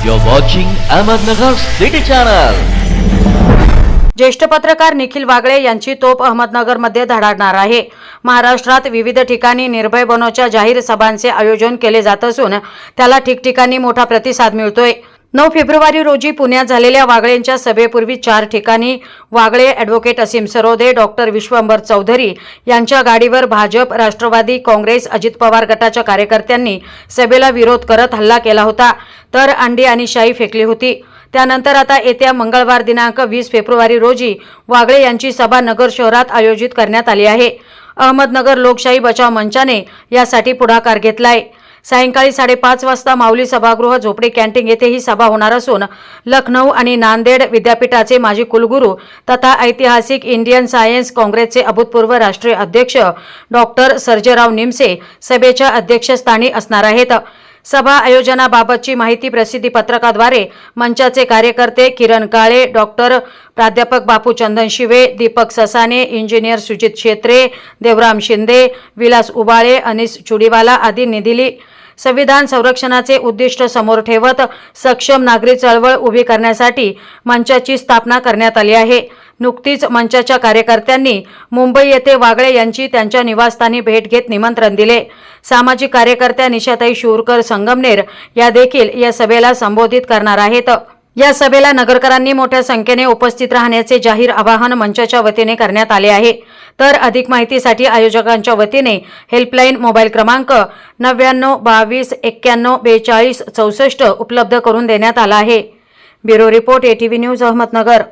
You're watching Ahmednagar City Channel. ज्येष्ठ पत्रकार निखिल वागळे यांची तोप अहमदनगरमध्ये धडाडणार आहे महाराष्ट्रात विविध ठिकाणी निर्भय बनोच्या जाहीर सभांचे आयोजन केले जात असून त्याला ठिकठिकाणी मोठा प्रतिसाद मिळतोय नऊ फेब्रुवारी रोजी पुण्यात झालेल्या वागळेंच्या सभेपूर्वी चार ठिकाणी वागळे ॲडव्होकेट असीम सरोदे डॉक्टर विश्वंभर चौधरी यांच्या गाडीवर भाजप राष्ट्रवादी काँग्रेस अजित पवार गटाच्या कार्यकर्त्यांनी सभेला विरोध करत हल्ला केला होता. तर अंडी आणि शाई फेकली होती. त्यानंतर आता येत्या मंगळवार दिनांक वीस फेब्रुवारी रोजी वागळे यांची सभा नगर शहरात आयोजित करण्यात आली आहे. अहमदनगर लोकशाही बचाव मंचाने यासाठी पुढाकार घेतलाय. सायंकाळी साडेपाच वाजता माऊली सभागृह झोपडी कॅन्टीन येथे ही सभा होणार असून लखनौ आणि नांदेड विद्यापीठाचे माजी कुलगुरू तथा ऐतिहासिक इंडियन सायन्स काँग्रेसचे अभूतपूर्व राष्ट्रीय अध्यक्ष डॉक्टर सर्जेराव निमसे सभेच्या अध्यक्षस्थानी असणार आहेत. सभा आयोजनाबाबतची माहिती प्रसिद्धी पत्रकाद्वारे मंचाचे कार्यकर्ते किरण काळे डॉक्टर प्राध्यापक बापू चंदन शिवे दीपक ससाने इंजिनियर सुजित शेत्रे देवराम शिंदे विलास उबाळे अनिस चुडीवाला आदींनी दिली संविधान संरक्षणाचे उद्दिष्ट समोर ठेवत सक्षम नागरी चळवळ उभी करण्यासाठी मंचाची स्थापना करण्यात आली आहे. नुकतीच मंचाच्या कार्यकर्त्यांनी मुंबई येथे वागळे यांची त्यांच्या निवासस्थानी भेट घेत निमंत्रण दिले. सामाजिक कार्यकर्त्या निशाताई शूरकर संगमनेर या देखील या सभेला संबोधित करणार आहेत. या सभेला नगरकरांनी मोठ्या संख्येने उपस्थित राहण्याचे जाहीर आवाहन मंचाच्या वतीने करण्यात आले आहे. तर अधिक माहितीसाठी आयोजकांच्या वतीने हेल्पलाईन मोबाईल क्रमांक नव्याण्णव बावीस एक्क्याण्णव बेचाळीस चौसष्ट उपलब्ध करून देण्यात आला आहे. Bureau report ATV news Ahmednagar.